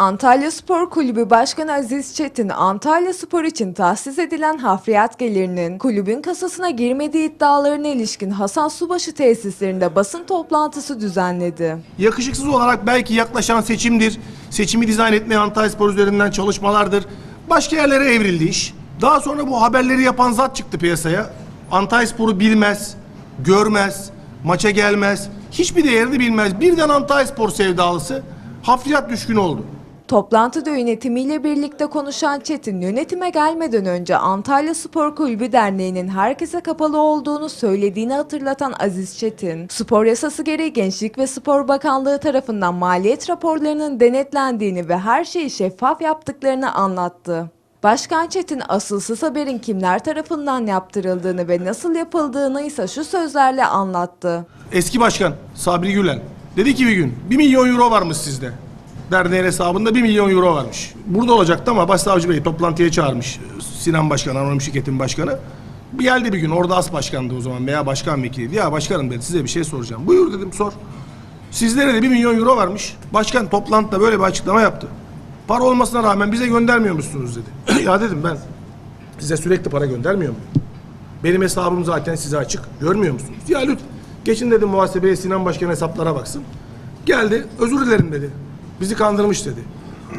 Antalya Spor Kulübü Başkanı Aziz Çetin, Antalya Spor için tahsis edilen hafriyat gelirinin kulübün kasasına girmediği iddialarına ilişkin Hasan Subaşı tesislerinde basın toplantısı düzenledi. Yakışıksız olarak belki yaklaşan seçimdir. Seçimi dizayn etmeye Antalyaspor üzerinden çalışmalardır. Başka yerlere evrildi iş. Daha sonra bu haberleri yapan zat çıktı piyasaya. Antalyaspor'u bilmez, görmez, maça gelmez, hiçbir değerini bilmez. Birden Antalyaspor sevdalısı hafriyat düşkün oldu. Toplantıda yönetimiyle birlikte konuşan Çetin, yönetime gelmeden önce Antalya Spor Kulübü Derneği'nin herkese kapalı olduğunu söylediğini hatırlatan Aziz Çetin, spor yasası gereği Gençlik ve Spor Bakanlığı tarafından maliyet raporlarının denetlendiğini ve her şeyi şeffaf yaptıklarını anlattı. Başkan Çetin asılsız haberin kimler tarafından yaptırıldığını ve nasıl yapıldığını ise şu sözlerle anlattı. Eski başkan Sabri Gülen dedi ki bir gün 1 milyon euro varmış sizde. Derneğin hesabında 1 milyon euro varmış. Burada olacaktı ama Başsavcı Bey toplantıya çağırmış. Sinan Başkan, anonim şirketin başkanı. Bir geldi bir gün orada as başkandı o zaman veya başkan vekiliydi. Ya başkanım dedi size bir şey soracağım. Buyur dedim sor. Sizlere de 1 milyon euro varmış. Başkan toplantıda böyle bir açıklama yaptı. Para olmasına rağmen bize göndermiyor musunuz dedi. ya dedim ben size sürekli para göndermiyor muyum? Benim hesabım zaten size açık. Görmüyor musunuz? Ya lütfen. Geçin dedim muhasebeye Sinan Başkan hesaplara baksın. Geldi özür dilerim dedi. Bizi kandırmış dedi.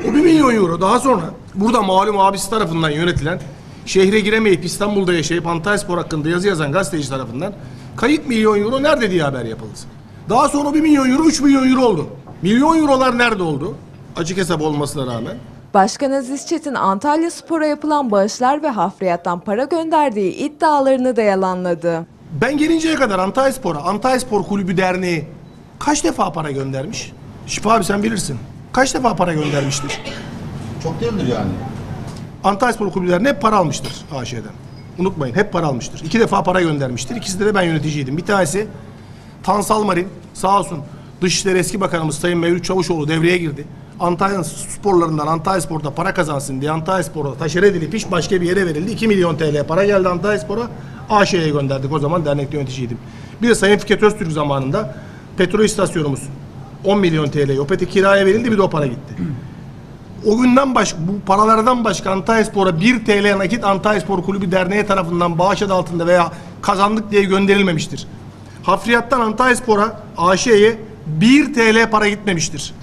O bir milyon euro daha sonra burada malum abisi tarafından yönetilen şehre giremeyip İstanbul'da yaşayıp Antalyaspor hakkında yazı yazan gazeteci tarafından kayıp milyon euro nerede diye haber yapıldı. Daha sonra bir milyon euro 3 milyon euro oldu. Milyon eurolar nerede oldu? Açık hesap olmasına rağmen. Başkan Aziz Çetin Antalya Spor'a yapılan bağışlar ve hafriyattan para gönderdiği iddialarını da yalanladı. Ben gelinceye kadar Antalyaspor'a, Antalyaspor Kulübü Derneği kaç defa para göndermiş? Şifa abi sen bilirsin. Kaç defa para göndermiştir? Çok değildir yani. Antalyaspor Kulübü Derneği hep para almıştır AŞ'den. Unutmayın hep para almıştır. İki defa para göndermiştir. İkisinde de ben yöneticiydim. Bir tanesi Tansal Marin sağ olsun Dışişleri Eski Bakanımız Sayın Mevlüt Çavuşoğlu devreye girdi. Antalya sporlarından Antalyaspor'da para kazansın diye Antalyaspor'a taşer edilip iş başka bir yere verildi. 2 milyon TL para geldi Antalyaspor'a. AŞ'ye gönderdik o zaman dernekte yöneticiydim. Bir de Sayın Fikret Öztürk zamanında petrol istasyonumuz 10 milyon TL Opet'e kiraya verildi bir de o para gitti. O günden baş, bu paralardan başka Antalyaspor'a 1 TL nakit Antalyaspor Kulübü Derneği tarafından bağış adı altında veya kazandık diye gönderilmemiştir. Hafriyattan Antalyaspor'a AŞ'ye 1 TL para gitmemiştir.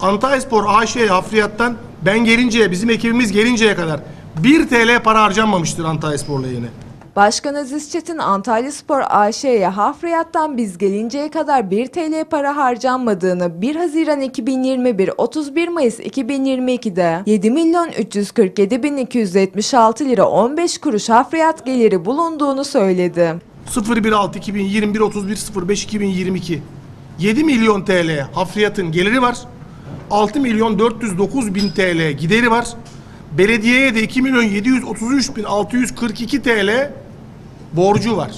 Antalyaspor AŞ'ye hafriyattan ben gelinceye, bizim ekibimiz gelinceye kadar 1 TL para harcanmamıştır Antalyaspor'la yine. Başkan Aziz Çetin Antalya Spor AŞ'ye hafriyattan biz gelinceye kadar 1 TL para harcanmadığını 1 Haziran 2021 31 Mayıs 2022'de 7 milyon 347 bin 276 lira 15 kuruş hafriyat geliri bulunduğunu söyledi. 016 2021 31 05 2022 7 milyon TL hafriyatın geliri var. 6 milyon 409 bin TL gideri var. Belediyeye de 2 milyon 733 bin 642 TL borcu var.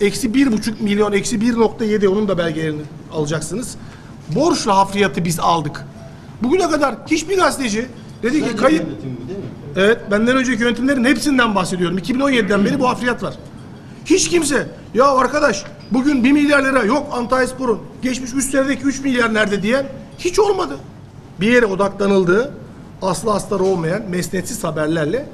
Eksi 1,5 milyon, eksi 1.7 onun da belgelerini alacaksınız. Borçla hafriyatı biz aldık. Bugüne kadar hiçbir gazeteci dedi ki kayıp... Evet, benden önceki yönetimlerin hepsinden bahsediyorum. 2017'den beri bu hafriyat var. Hiç kimse, ya arkadaş bugün 1 milyar lira yok Antalyaspor'un geçmiş 3 senedeki 3 milyar nerede diyen hiç olmadı. Bir yere odaklanıldığı aslı astarı olmayan mesnetsiz haberlerle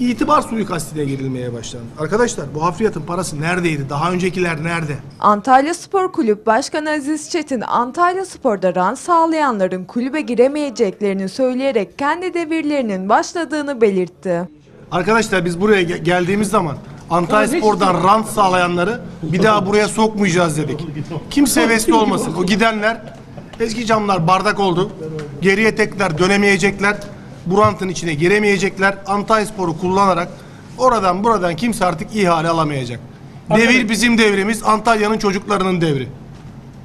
itibar suikastine girilmeye başlandı. Arkadaşlar bu hafriyatın parası neredeydi? Daha öncekiler nerede? Antalya Spor Kulüp Başkanı Aziz Çetin, Antalya Spor'da rant sağlayanların kulübe giremeyeceklerini söyleyerek kendi devirlerinin başladığını belirtti. Arkadaşlar biz buraya ge- geldiğimiz zaman Antalyaspor'dan rant sağlayanları bir daha buraya sokmayacağız dedik. Kimse hevesli olmasın. O gidenler eski camlar bardak oldu. Geriye tekrar dönemeyecekler. Bu rantın içine giremeyecekler. Antalyaspor'u kullanarak oradan buradan kimse artık ihale alamayacak. Devir bizim devrimiz. Antalya'nın çocuklarının devri.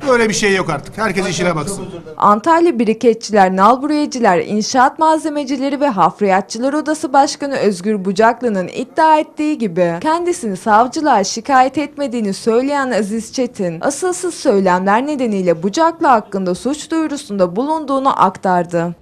Böyle bir şey yok artık. Herkes işine baksın. Antalya Biriketçiler, Nalburiyeciler, İnşaat Malzemecileri ve Hafriyatçılar Odası Başkanı Özgür Bucaklı'nın iddia ettiği gibi kendisini savcılığa şikayet etmediğini söyleyen Aziz Çetin, asılsız söylemler nedeniyle Bucaklı hakkında suç duyurusunda bulunduğunu aktardı.